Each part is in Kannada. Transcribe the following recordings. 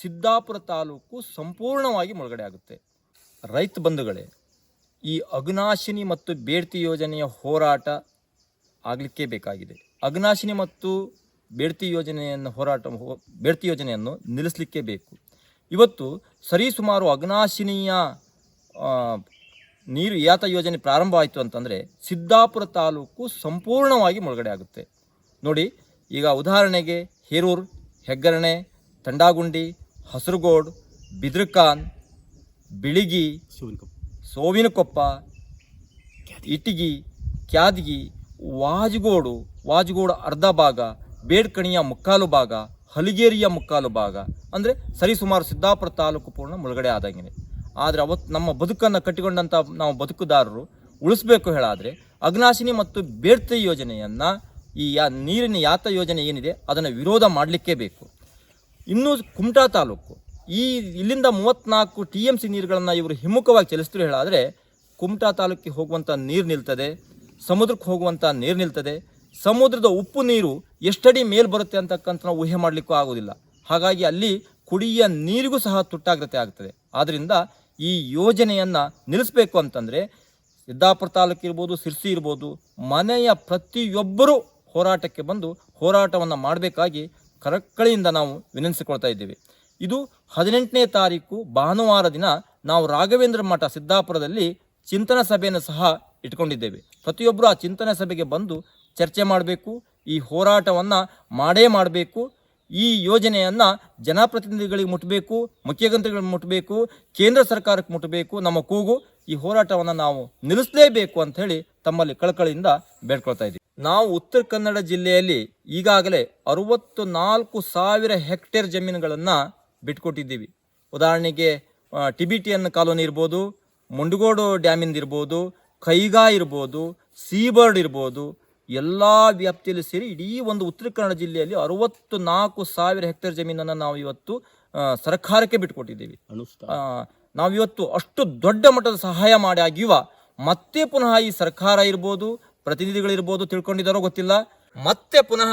ಸಿದ್ದಾಪುರ ತಾಲೂಕು ಸಂಪೂರ್ಣವಾಗಿ ಮುಳುಗಡೆ ಆಗುತ್ತೆ. ರೈತ ಬಂಧುಗಳೇ, ಈ ಅಗ್ನಾಶಿನಿ ಮತ್ತು ಬೇಡ್ತಿ ಯೋಜನೆಯ ಹೋರಾಟ ಆಗಲಿಕ್ಕೆ ಬೇಕಾಗಿದೆ. ಅಗ್ನಾಶಿನಿ ಮತ್ತು ಬೇಡ್ತಿ ಯೋಜನೆಯನ್ನು ಹೋರಾಟ, ಬೇಡ್ತಿ ಯೋಜನೆಯನ್ನು ನಿಲ್ಲಿಸಲಿಕ್ಕೆ ಬೇಕು. ಇವತ್ತು ಸರಿಸುಮಾರು ಅಗ್ನಾಶಿನಿಯ ನೀರು ಯಾತ ಯೋಜನೆ ಪ್ರಾರಂಭ ಆಯಿತು ಅಂತಂದರೆ ಸಿದ್ದಾಪುರ ತಾಲೂಕು ಸಂಪೂರ್ಣವಾಗಿ ಮುಳುಗಡೆ ಆಗುತ್ತೆ. ನೋಡಿ, ಈಗ ಉದಾಹರಣೆಗೆ ಹೇರೂರು, ಹೆಗ್ಗರಣೆ ತಂಡಾಗುಂಡಿ ಹಸರುಗೋಡ್ ಬಿದ್ರಖಾನ್ ಬಿಳಿಗಿ ಸೋವಿನಕೊಪ್ಪ. ಇಟಗಿ ಕ್ಯಾದಗಿ ವಾಜಗೋಡು ವಾಜಗೋಡು ಅರ್ಧ ಭಾಗ ಬೇಡ್ಕಣಿಯ ಮುಕ್ಕಾಲು ಭಾಗ ಹಲಿಗೇರಿಯ ಮುಕ್ಕಾಲು ಭಾಗ ಅಂದರೆ ಸರಿಸುಮಾರು ಸಿದ್ದಾಪುರ ತಾಲೂಕು ಪೂರ್ಣ ಮುಳುಗಡೆ ಆದಂಗೆ ಆದರೆ ಅವತ್ತು ನಮ್ಮ ಬದುಕನ್ನು ಕಟ್ಟಿಕೊಂಡಂಥ ನಾವು ಬದುಕುದಾರರು ಉಳಿಸ್ಬೇಕು ಹೇಳಾದರೆ ಅಗ್ನಾಶಿನಿ ಮತ್ತು ಬೇಡ್ತಿ ಯೋಜನೆಯನ್ನು ಈ ಯಾ ನೀರಿನ ಯಾತ ಯೋಜನೆ ಏನಿದೆ ಅದನ್ನು ವಿರೋಧ ಮಾಡಲಿಕ್ಕೇ ಬೇಕು. ಇನ್ನು ಕುಮಟಾ ತಾಲೂಕು. ಈ ಇಲ್ಲಿಂದ ಮೂವತ್ತ್ನಾಲ್ಕು ಟಿ ಎಂ ಸಿ ನೀರುಗಳನ್ನು ಇವರು ಹಿಮ್ಮುಖವಾಗಿ ಚಲಿಸಿದ್ರು ಹೇಳಾದರೆ ಕುಮಟಾ ತಾಲೂಕಿಗೆ ಹೋಗುವಂಥ ನೀರು ನಿಲ್ತದೆ, ಸಮುದ್ರಕ್ಕೆ ಹೋಗುವಂಥ ನೀರು ನಿಲ್ತದೆ, ಸಮುದ್ರದ ಉಪ್ಪು ನೀರು ಎಷ್ಟಡಿ ಮೇಲೆ ಬರುತ್ತೆ ಅಂತಕ್ಕಂಥ ನಾವು ಊಹೆ ಮಾಡಲಿಕ್ಕೂ ಆಗೋದಿಲ್ಲ. ಹಾಗಾಗಿ ಅಲ್ಲಿ ಕುಡಿಯ ನೀರಿಗೂ ಸಹ ತುಟ್ಟಾಗ್ರತೆ ಆಗ್ತದೆ. ಆದ್ದರಿಂದ ಈ ಯೋಜನೆಯನ್ನು ನಿಲ್ಲಿಸಬೇಕು ಅಂತಂದರೆ ಸಿದ್ದಾಪುರ ತಾಲೂಕು ಇರ್ಬೋದು, ಸಿರ್ಸಿ ಇರ್ಬೋದು, ಮನೆಯ ಪ್ರತಿಯೊಬ್ಬರೂ ಹೋರಾಟಕ್ಕೆ ಬಂದು ಹೋರಾಟವನ್ನು ಮಾಡಬೇಕಾಗಿ ಕರಕಳಿಯಿಂದ ನಾವು ವಿನಂತಿಸಿಕೊಳ್ತಾ ಇದ್ದೇವೆ. ಇದು ಹದಿನೆಂಟನೇ ತಾರೀಕು ಭಾನುವಾರ ದಿನ ನಾವು ರಾಘವೇಂದ್ರ ಮಠ ಸಿದ್ದಾಪುರದಲ್ಲಿ ಚಿಂತನ ಸಭೆಯನ್ನು ಸಹ ಇಟ್ಕೊಂಡಿದ್ದೇವೆ. ಪ್ರತಿಯೊಬ್ಬರು ಆ ಚಿಂತನ ಸಭೆಗೆ ಬಂದು ಚರ್ಚೆ ಮಾಡಬೇಕು, ಈ ಹೋರಾಟವನ್ನು ಮಾಡೇ ಮಾಡಬೇಕು, ಈ ಯೋಜನೆಯನ್ನು ಜನಪ್ರತಿನಿಧಿಗಳಿಗೆ ಮುಟ್ಟಬೇಕು ಮುಖ್ಯಮಂತ್ರಿಗಳಿಗೆ ಮುಟ್ಟಬೇಕು ಕೇಂದ್ರ ಸರ್ಕಾರಕ್ಕೆ ಮುಟ್ಟಬೇಕು ನಮ್ಮ ಕೂಗು ಈ ಹೋರಾಟವನ್ನು ನಾವು ನಿಲ್ಲಿಸಲೇಬೇಕು ಅಂತ ತಮ್ಮಲ್ಲಿ ಕಳಕಳಿಯಿಂದ ಬೇಡ್ಕೊಳ್ತಾ ಇದ್ದೀವಿ. ನಾವು ಉತ್ತರ ಕನ್ನಡ ಜಿಲ್ಲೆಯಲ್ಲಿ ಈಗಾಗಲೇ ಅರವತ್ತು ನಾಲ್ಕು ಸಾವಿರ ಹೆಕ್ಟೇರ್ ಜಮೀನುಗಳನ್ನು ಬಿಟ್ಕೊಟ್ಟಿದ್ದೀವಿ. ಉದಾಹರಣೆಗೆ ಟಿಬಿಟಿಯನ್ ಕಾಲೋನಿ ಇರ್ಬೋದು ಮುಂಡಗೋಡು ಡ್ಯಾಮಿಂದ ಇರ್ಬೋದು ಕೈಗಾ ಇರ್ಬೋದು ಸೀಬರ್ಡ್ ಇರ್ಬೋದು ಎಲ್ಲ ವ್ಯಾಪ್ತಿಯಲ್ಲಿ ಸೇರಿ ಇಡೀ ಒಂದು ಉತ್ತರ ಕನ್ನಡ ಜಿಲ್ಲೆಯಲ್ಲಿ ಅರವತ್ತು ನಾಲ್ಕು ಸಾವಿರ ಹೆಕ್ಟೇರ್ ಜಮೀನನ್ನು ನಾವು ಇವತ್ತು ಸರ್ಕಾರಕ್ಕೆ ಬಿಟ್ಕೊಟ್ಟಿದ್ದೀವಿ. ನಾವಿವತ್ತು ಅಷ್ಟು ದೊಡ್ಡ ಮಟ್ಟದ ಸಹಾಯ ಮಾಡಿ ಆಗಿವ ಮತ್ತೆ ಪುನಃ ಈ ಸರ್ಕಾರ ಇರ್ಬೋದು ಪ್ರತಿನಿಧಿಗಳಿರ್ಬೋದು ತಿಳ್ಕೊಂಡಿದ್ದಾರೋ ಗೊತ್ತಿಲ್ಲ. ಮತ್ತೆ ಪುನಃ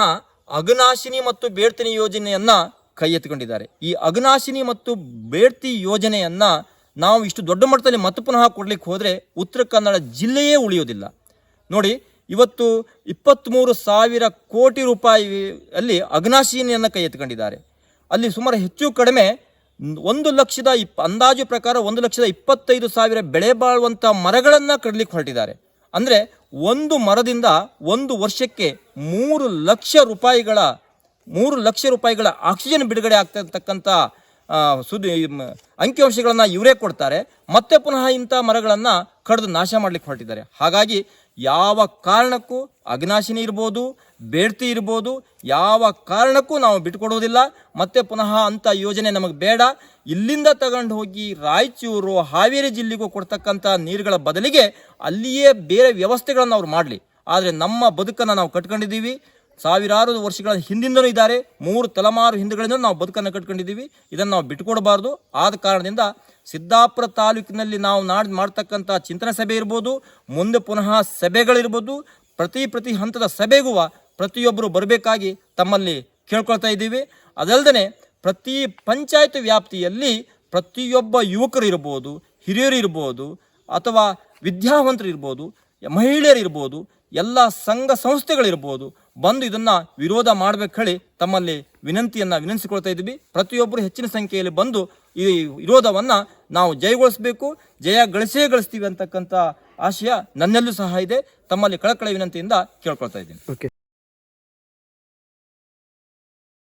ಅಗ್ನಾಶಿನಿ ಮತ್ತು ಬೇಡ್ತಿನಿ ಯೋಜನೆಯನ್ನ ಕೈ ಎತ್ತಿಕೊಂಡಿದ್ದಾರೆ. ಈ ಅಗ್ನಾಶಿನಿ ಮತ್ತು ಬೇಡ್ತಿ ಯೋಜನೆಯನ್ನ ನಾವು ಇಷ್ಟು ದೊಡ್ಡ ಮಟ್ಟದಲ್ಲಿ ಮತ್ತೆ ಪುನಃ ಕೊಡ್ಲಿಕ್ಕೆ ಹೋದ್ರೆ ಉತ್ತರ ಕನ್ನಡ ಜಿಲ್ಲೆಯೇ ಉಳಿಯೋದಿಲ್ಲ. ನೋಡಿ, ಇವತ್ತು ಇಪ್ಪತ್ತ್ಮೂರು ಸಾವಿರ ಕೋಟಿ ರೂಪಾಯಿ ಅಲ್ಲಿ ಅಗ್ನಾಶಿನಿಯನ್ನು ಕೈ ಎತ್ಕೊಂಡಿದ್ದಾರೆ ಅಲ್ಲಿ ಸುಮಾರು ಹೆಚ್ಚು ಕಡಿಮೆ ಒಂದು ಲಕ್ಷದ ಇಪ್ ಅಂದಾಜು ಪ್ರಕಾರ ಒಂದು ಲಕ್ಷದ ಇಪ್ಪತ್ತೈದು ಸಾವಿರ ಬೆಳೆ ಬಾಳುವಂಥ ಮರಗಳನ್ನು ಕಡಲಿಕ್ಕೆ ಹೊರಟಿದ್ದಾರೆ. ಅಂದರೆ ಒಂದು ಮರದಿಂದ ಒಂದು ವರ್ಷಕ್ಕೆ ಮೂರು ಲಕ್ಷ ರೂಪಾಯಿಗಳ, ಮೂರು ಲಕ್ಷ ರೂಪಾಯಿಗಳ ಆಕ್ಸಿಜನ್ ಬಿಡುಗಡೆ ಆಗ್ತಿರ್ತಕ್ಕಂಥ ಸುದ್ದಿ ಅಂಕಿಅಂಶಗಳನ್ನು ಇವರೇ ಕೊಡ್ತಾರೆ. ಮತ್ತೆ ಪುನಃ ಇಂಥ ಮರಗಳನ್ನು ಕಡಿದು ನಾಶ ಮಾಡಲಿಕ್ಕೆ ಹೊರಟಿದ್ದಾರೆ. ಹಾಗಾಗಿ ಯಾವ ಕಾರಣಕ್ಕೂ ಅಗ್ನಾಶಿನಿ ಇರ್ಬೋದು, ಬೇಡ್ತಿ ಇರ್ಬೋದು, ಯಾವ ಕಾರಣಕ್ಕೂ ನಾವು ಬಿಟ್ಕೊಡೋದಿಲ್ಲ ಮತ್ತೆ ಪುನಃ ಅಂಥ ಯೋಜನೆ ನಮಗೆ ಬೇಡ. ಇಲ್ಲಿಂದ ತಗೊಂಡು ಹೋಗಿ ರಾಯಚೂರು, ಹಾವೇರಿ ಜಿಲ್ಲೆಗೂ ಕೊಡ್ತಕ್ಕಂಥ ನೀರುಗಳ ಬದಲಿಗೆ ಅಲ್ಲಿಯೇ ಬೇರೆ ವ್ಯವಸ್ಥೆಗಳನ್ನು ಅವ್ರು ಮಾಡಲಿ. ಆದರೆ ನಮ್ಮ ಬದುಕನ್ನು ನಾವು ಕಟ್ಕೊಂಡಿದ್ದೀವಿ. ಸಾವಿರಾರು ವರ್ಷಗಳ ಹಿಂದಿಂದಲೂ ಇದ್ದಾರೆ. ಮೂರು ತಲೆಮಾರು ಹಿಂದುಗಳಿಂದ ನಾವು ಬದುಕನ್ನು ಕಟ್ಕೊಂಡಿದ್ದೀವಿ. ಇದನ್ನು ನಾವು ಬಿಟ್ಟುಕೊಡಬಾರ್ದು. ಆದ ಕಾರಣದಿಂದ ಸಿದ್ದಾಪುರ ತಾಲೂಕಿನಲ್ಲಿ ನಾವು ನಾಡ್ ಮಾಡ್ತಕ್ಕಂಥ ಚಿಂತನ ಸಭೆ ಇರ್ಬೋದು, ಮುಂದೆ ಪುನಃ ಸಭೆಗಳಿರ್ಬೋದು. ಪ್ರತಿ ಪ್ರತಿ ಹಂತದ ಸಭೆಗೂ ಪ್ರತಿಯೊಬ್ಬರು ಬರಬೇಕಾಗಿ ತಮ್ಮಲ್ಲಿ ಕೇಳ್ಕೊಳ್ತಾ ಇದ್ದೀವಿ. ಅದಲ್ಲದೆ ಪ್ರತಿ ಪಂಚಾಯತ್ ವ್ಯಾಪ್ತಿಯಲ್ಲಿ ಪ್ರತಿಯೊಬ್ಬ ಯುವಕರು ಇರ್ಬೋದು, ಹಿರಿಯರು ಇರ್ಬೋದು, ಅಥವಾ ವಿದ್ಯಾವಂತರು ಇರ್ಬೋದು, ಮಹಿಳೆಯರು ಇರ್ಬೋದು, ಎಲ್ಲ ಸಂಘ ಸಂಸ್ಥೆಗಳಿರ್ಬೋದು ಬಂದು ಇದನ್ನ ವಿರೋಧ ಮಾಡ್ಬೇಕು ಹೇಳಿ ತಮ್ಮಲ್ಲಿ ವಿನಂತಿಯನ್ನ ವಿನಂತಿಸಿಕೊಳ್ತಾ ಇದ್ವಿ ಪ್ರತಿಯೊಬ್ಬರು ಹೆಚ್ಚಿನ ಸಂಖ್ಯೆಯಲ್ಲಿ ಬಂದು ಈ ವಿರೋಧವನ್ನ ನಾವು ಜಯಗೊಳಿಸಬೇಕು, ಜಯ ಗಳಿಸೇ ಗಳಿಸ್ತೀವಿ ಅಂತಕ್ಕಂಥ ಆಶಯ ನನ್ನಲ್ಲೂ ಸಹ ಇದೆ. ತಮ್ಮಲ್ಲಿ ಕಳಕಳ ವಿನಂತಿಯಿಂದ ಕೇಳ್ಕೊಳ್ತಾ ಇದ್ದೀನಿ. ಓಕೆ